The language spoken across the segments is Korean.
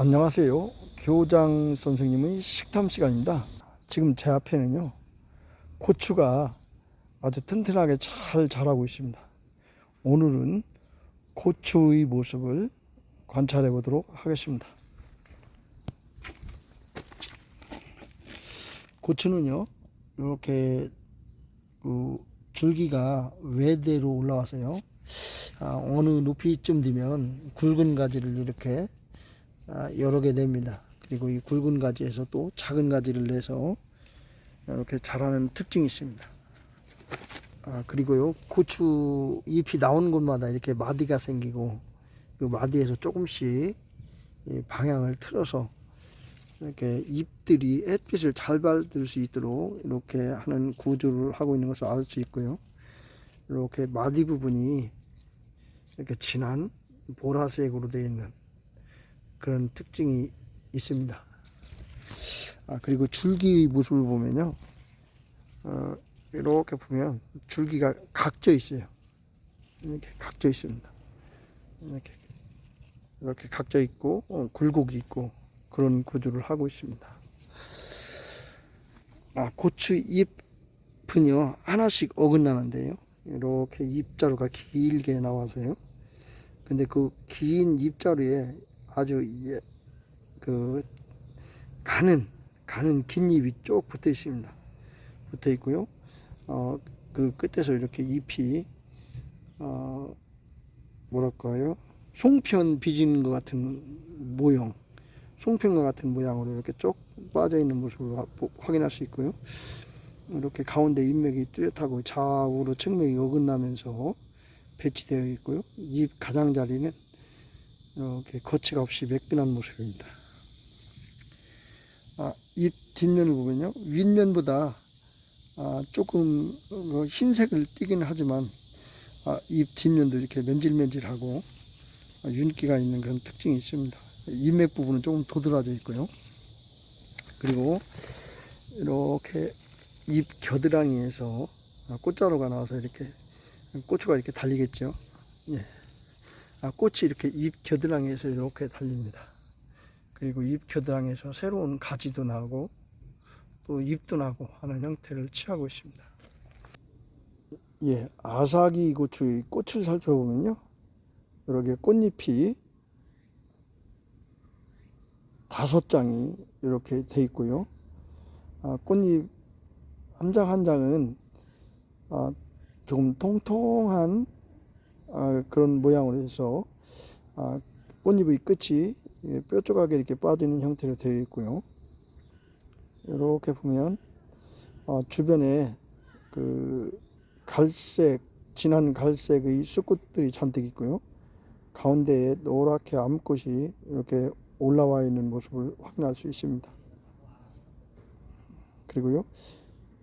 안녕하세요. 교장 선생님의 식탐 시간입니다. 지금 제 앞에는요, 고추가 아주 튼튼하게 잘 자라고 있습니다. 오늘은 고추의 모습을 관찰해 보도록 하겠습니다. 고추는요, 이렇게 그 줄기가 외대로 올라와서요, 아, 어느 높이쯤 되면 굵은 가지를 이렇게 아, 여러 개 냅니다. 그리고 이 굵은 가지에서 또 작은 가지를 내서 이렇게 자라는 특징이 있습니다. 아, 그리고요, 고추 잎이 나오는 곳마다 이렇게 마디가 생기고, 이 마디에서 조금씩 이 방향을 틀어서 이렇게 잎들이 햇빛을 잘 받을 수 있도록 이렇게 하는 구조를 하고 있는 것을 알 수 있고요. 이렇게 마디 부분이 이렇게 진한 보라색으로 되어 있는 그런 특징이 있습니다. 아, 그리고 줄기 모습을 보면요. 어, 이렇게 보면 줄기가 각져 있어요. 이렇게 각져 있습니다. 이렇게, 이렇게 각져 있고, 어, 굴곡이 있고, 그런 구조를 하고 있습니다. 아, 고추 잎은요, 하나씩 어긋나는데요. 이렇게 잎자루가 길게 나와서요. 근데 그 긴 잎자루에 아주 예, 그 가는 가는 긴 잎이 쭉 붙어 있습니다. 붙어 있고요. 어, 그 끝에서 이렇게 잎이 어, 뭐랄까요? 송편 빚은 것 같은 모형, 송편과 같은 모양으로 이렇게 쭉 빠져 있는 모습을 확인할 수 있고요. 이렇게 가운데 잎맥이 뚜렷하고 좌우로 측맥이 어긋나면서 배치되어 있고요. 잎 가장자리는 이렇게 거치가 없이 매끈한 모습입니다. 아, 잎 뒷면을 보면요. 윗면보다 아, 조금 어, 흰색을 띠긴 하지만 아, 잎 뒷면도 이렇게 맨질맨질하고 아, 윤기가 있는 그런 특징이 있습니다. 잎맥 부분은 조금 도드라져 있고요. 그리고 이렇게 잎 겨드랑이에서 아, 꽃자루가 나와서 이렇게 고추가 이렇게 달리겠죠. 예. 아, 꽃이 이렇게 잎 겨드랑이에서 이렇게 달립니다. 그리고 잎 겨드랑이에서 새로운 가지도 나고 또 잎도 나고 하는 형태를 취하고 있습니다. 예, 아사기 고추의 꽃을 살펴보면요. 이렇게 꽃잎이 다섯 장이 이렇게 돼 있고요. 아, 꽃잎 한 장 한 장은 아, 조금 통통한 아, 그런 모양으로 해서 아, 꽃잎의 끝이 예, 뾰족하게 이렇게 빠지는 형태로 되어 있고요. 이렇게 보면 아, 주변에 그 갈색 진한 갈색의 쑥꽃들이 잔뜩 있고요. 가운데에 노랗게 암꽃이 이렇게 올라와 있는 모습을 확인할 수 있습니다. 그리고요,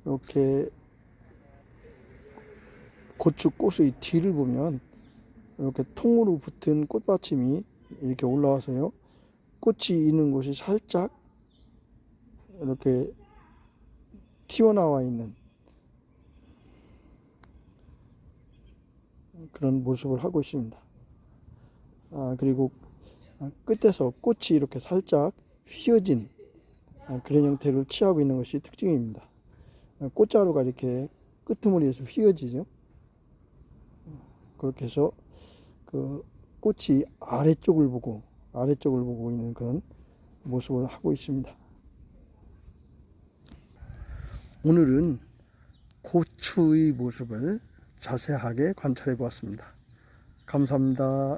이렇게 고추 꽃의 뒤를 보면 이렇게 통으로 붙은 꽃받침이 이렇게 올라와서요. 꽃이 있는 곳이 살짝 이렇게 튀어나와 있는 그런 모습을 하고 있습니다. 아, 그리고 끝에서 꽃이 이렇게 살짝 휘어진 아, 그런 형태를 취하고 있는 것이 특징입니다. 아, 꽃자루가 이렇게 끄트머리에서 휘어지죠. 그렇게 해서 그 꽃이 아래쪽을 보고 아래쪽을 보고 있는 그런 모습을 하고 있습니다. 오늘은 고추의 모습을 자세하게 관찰해 보았습니다. 감사합니다.